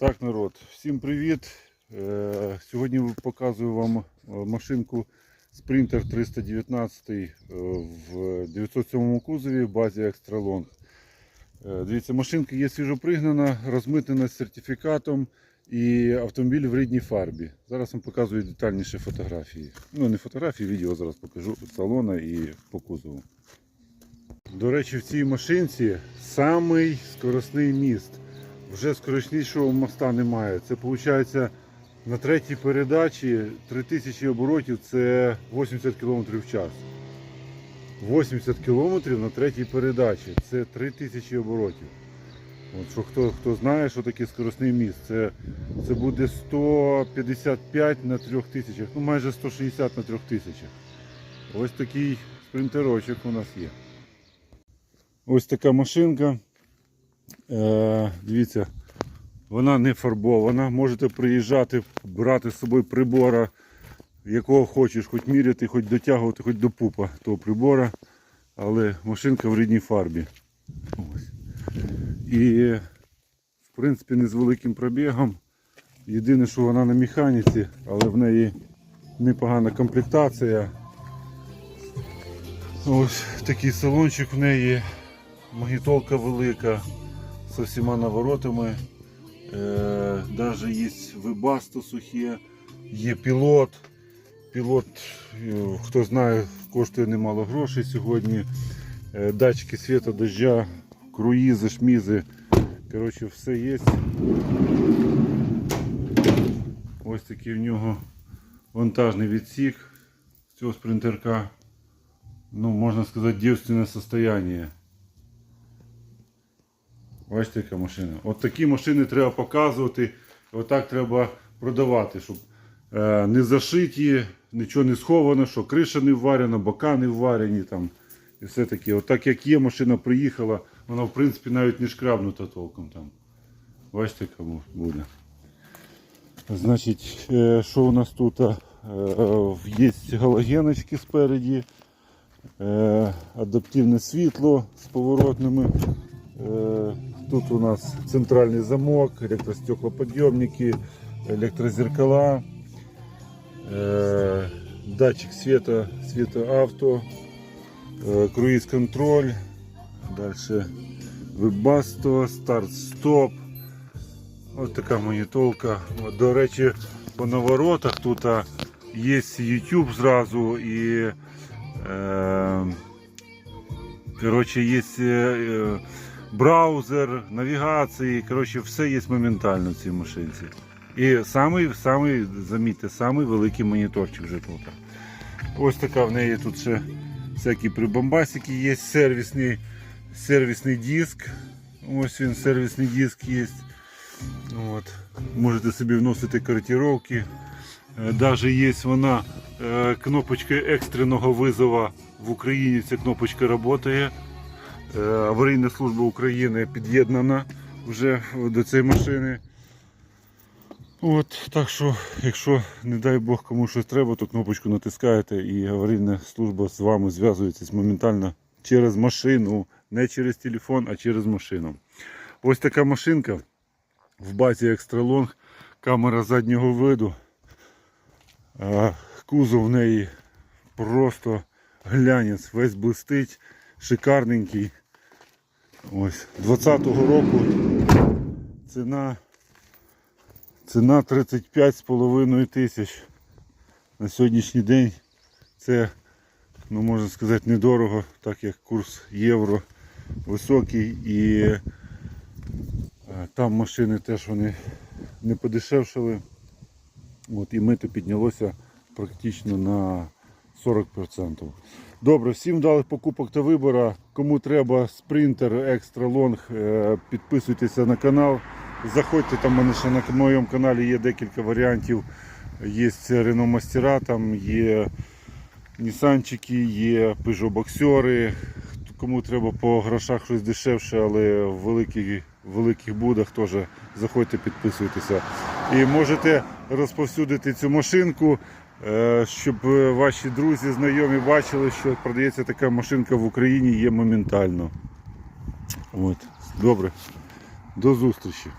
Так, народ, всім привіт. Е, Сьогодні показую вам е, машинку Sprinter 319 е, в 907 кузові в базі Extra Long. Е, Дивіться, машинка є свіжопригнана, розмитнена з сертифікатом і автомобіль в рідній фарбі. Зараз вам показую детальніше фотографії. Ну, не фотографії, відео зараз покажу з салона і по кузову. До речі, в цій машинці самий скоростний міст. Вже скорочнішого моста немає. Це виходить на третій передачі 3000 оборотів це 80 км в час. 80 км на третій передачі це 3000 оборотів. От, що хто, хто знає, що таке скоростний міст, це, це буде 155 на 3000, ну майже 160 на 3000. Ось такий спринтерочок у нас є. Ось така машинка. Е, дивіться, вона не фарбована. Можете приїжджати, брати з собою прибора, якого хочеш, хоч міряти, хоч дотягувати, хоч до пупа того прибора. Але машинка в рідній фарбі. Ось. І в принципі не з великим пробігом. Єдине, що вона на механіці, але в неї непогана комплектація. Ось такий салончик в неї. Магнітолка велика з всіма наворотами. Е, Даже є вибасто сухе, є пілот. Пілот, е, хто знає, коштує немало грошей сьогодні. Е, Датчики світу, дождя, круїзи, шмізи. Коротше, все є. Ось такий в нього вантажний відсік цього спринтерка. Ну, можна сказати, дівственне состояние. Бачите, яка машина. От такі машини треба показувати, отак треба продавати, щоб е, не зашиті, нічого не сховано, що криша не вварена, бока не вварені там. І все таке. Отак як є, машина приїхала, вона в принципі навіть не шкрабнута толком там. Бачите, кому буде. Значить, е, що у нас тут? Е, є галогеночки спереді, е, адаптивне світло з поворотними. Е, Тут у нас центральний замок, електростеклоподъемники, электрозеркала, э, датчик света, света авто, э, круиз-контроль, дальше вебасто, старт-стоп. Ось така монітолка. От, До речі, по наворотах тут а, є YouTube зразу і е, коротше, є е, браузер, навігації, коротше, все є моментально в цій машинці. І самий, самий, замітьте, самий великий моніторчик вже тут. Ось така в неї тут ще всякі прибамбасики є, сервісний, сервісний диск. Ось він, сервісний диск є. От. Можете собі вносити коректировки. Е, Даже є вона е, кнопочка екстреного визова в Україні. Ця кнопочка працює. Е, Аварійна служба України під'єднана вже до цієї машини. От, Так що, якщо, не дай Бог, кому щось треба, то кнопочку натискаєте і аварійна служба з вами зв'язується моментально через машину, не через телефон, а через машину. Ось така машинка в базі Long, камера заднього виду. Кузов в неї просто глянець, весь блистить, шикарненький. Ось 20-го року ціна ціна 35,5 тисяч. На сьогоднішній день це, ну можна сказати, недорого, так як курс євро високий і е, там машини теж вони не подешевшали. От, і мито піднялося практично на 40%. Добре, всім вдалих покупок та вибора. Кому треба спринтер екстра лонг, е, підписуйтеся на канал. Заходьте там мене ще на моєму каналі є декілька варіантів. Є Renault Мастера, там є Нісанчики, є Peugeot боксери. Кому треба по грошах щось дешевше, але в великих, великих будах теж заходьте, підписуйтеся. І можете розповсюдити цю машинку, щоб ваші друзі, знайомі бачили, що продається така машинка в Україні є моментально. От. Добре. До зустрічі.